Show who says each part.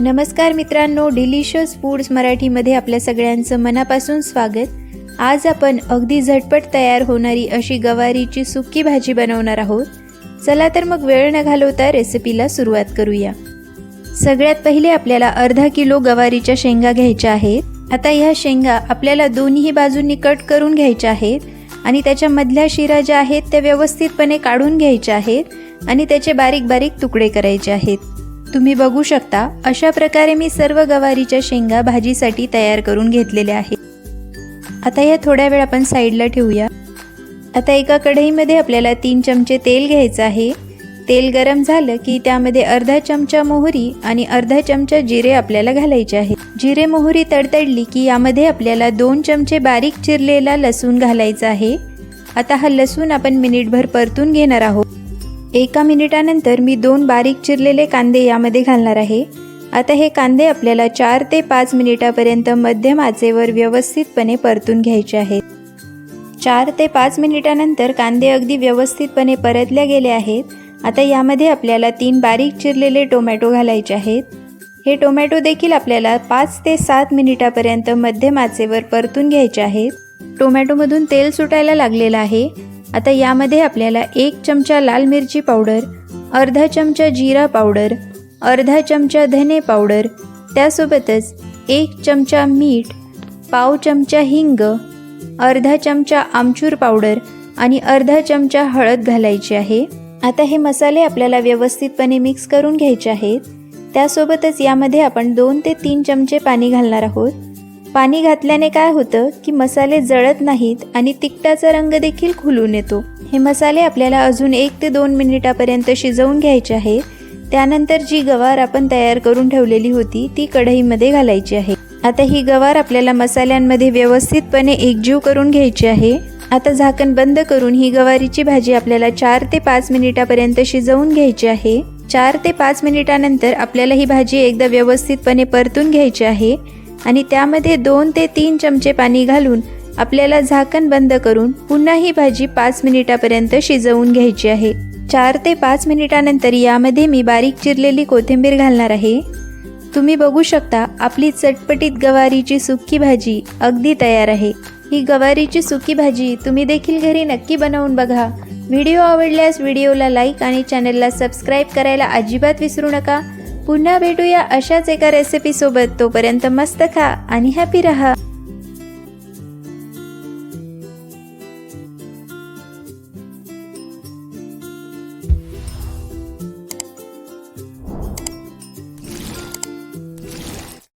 Speaker 1: नमस्कार मित्रांनो delicious foods मराठीमध्ये आपल्या सगळ्यांचं मनापासून स्वागत. आज आपण अगदी झटपट तयार होणारी अशी गवारीची सुकी भाजी बनवणार आहोत. चला तर मग वेळ न घालवता रेसिपीला सुरुवात करूया. सगळ्यात पहिले आपल्याला अर्धा किलो गवारीच्या शेंगा घ्यायच्या आहेत. आता ह्या शेंगा आपल्याला दोन्ही बाजूंनी कट करून घ्यायच्या आहेत आणि त्याच्या मधल्या शिरा ज्या आहेत त्या व्यवस्थितपणे काढून घ्यायच्या आहेत आणि त्याचे बारीक बारीक तुकडे करायचे आहेत. तुम्ही बघू शकता अशा प्रकारे मी सर्व गवारीच्या शेंगा भाजीसाठी तयार करून घेतलेल्या आहेत. आता या थोड्या वेळ आपण साईडला ठेवूया. आता एका कढईमध्ये आपल्याला तीन चमचे तेल घ्यायचं आहे. तेल गरम झालं की त्यामध्ये अर्धा चमचा मोहरी आणि अर्धा चमचा जिरे आपल्याला घालायचे आहे. जिरे मोहरी तडतडली की यामध्ये आपल्याला दोन चमचे बारीक चिरलेला लसूण घालायचा आहे. आता हा लसूण आपण मिनिटभर परतून घेणार आहोत. एका मिनिटानंतर मी दोन बारीक चिरलेले कांदे यामध्ये घालणार आहे. आता हे कांदे आपल्याला चार ते पाच मिनिटापर्यंत मध्यम आचेवर व्यवस्थितपणे परतून घ्यायचे आहेत. चार ते पाच मिनिटानंतर कांदे अगदी व्यवस्थितपणे परतल्या गेले आहेत. आता यामध्ये आपल्याला तीन बारीक चिरलेले टोमॅटो घालायचे आहेत. हे टोमॅटो देखील आपल्याला पाच ते सात मिनिटापर्यंत मध्यम आचेवर परतून घ्यायचे आहेत. टोमॅटोमधून तेल सुटायला लागलेलं आहे. आता यामध्ये आपल्याला एक चमचा लाल मिरची पावडर अर्धा चमचा जिरा पावडर अर्धा चमचा धने पावडर त्यासोबतच एक चमचा मीठ पाव चमचा हिंग अर्धा चमचा आमचूर पावडर आणि अर्धा चमचा हळद घालायची आहे. आता हे मसाले आपल्याला व्यवस्थितपणे मिक्स करून घ्यायचे आहेत. त्यासोबतच यामध्ये आपण दोन ते तीन चमचे पाणी घालणार आहोत. पाणी घातल्याने काय होतं की मसाले जळत नाहीत आणि तिखटाचा रंग देखील खुलून येतो. हे मसाले आपल्याला अजून एक ते दोन मिनिटापर्यंत शिजवून घ्यायचे आहे. त्यानंतर जी गवार आपण तयार करून ठेवलेली होती ती कढईमध्ये घालायची आहे. आता ही गवार आपल्याला मसाल्यांमध्ये व्यवस्थितपणे एकजीव करून घ्यायची आहे. आता झाकण बंद करून ही गवारीची भाजी आपल्याला चार ते पाच मिनिटापर्यंत शिजवून घ्यायची आहे. चार ते पाच मिनिटानंतर आपल्याला ही भाजी एकदा व्यवस्थितपणे परतून घ्यायची आहे. आणि त्यामध्ये दोन ते तीन चमचे पाणी घालून आपल्याला झाकण बंद करून पुन्हा ही भाजी पाच मिनिटापर्यंत शिजवून घ्यायची आहे. चार ते पाच मिनिटानंतर यामध्ये मी बारीक चिरलेली कोथिंबीर घालणार आहे. तुम्ही बघू शकता आपली चटपटीत गवारीची सुकी भाजी अगदी तयार आहे. ही गवारीची सुकी भाजी तुम्ही देखील घरी नक्की बनवून बघा. व्हिडिओ आवडल्यास व्हिडिओला लाईक आणि चॅनलला सबस्क्राईब करायला अजिबात विसरू नका. पुन्हा भेटूया अशाच एका रेसिपीसोबत तोपर्यंत मस्त खा आणि हॅपी रहा.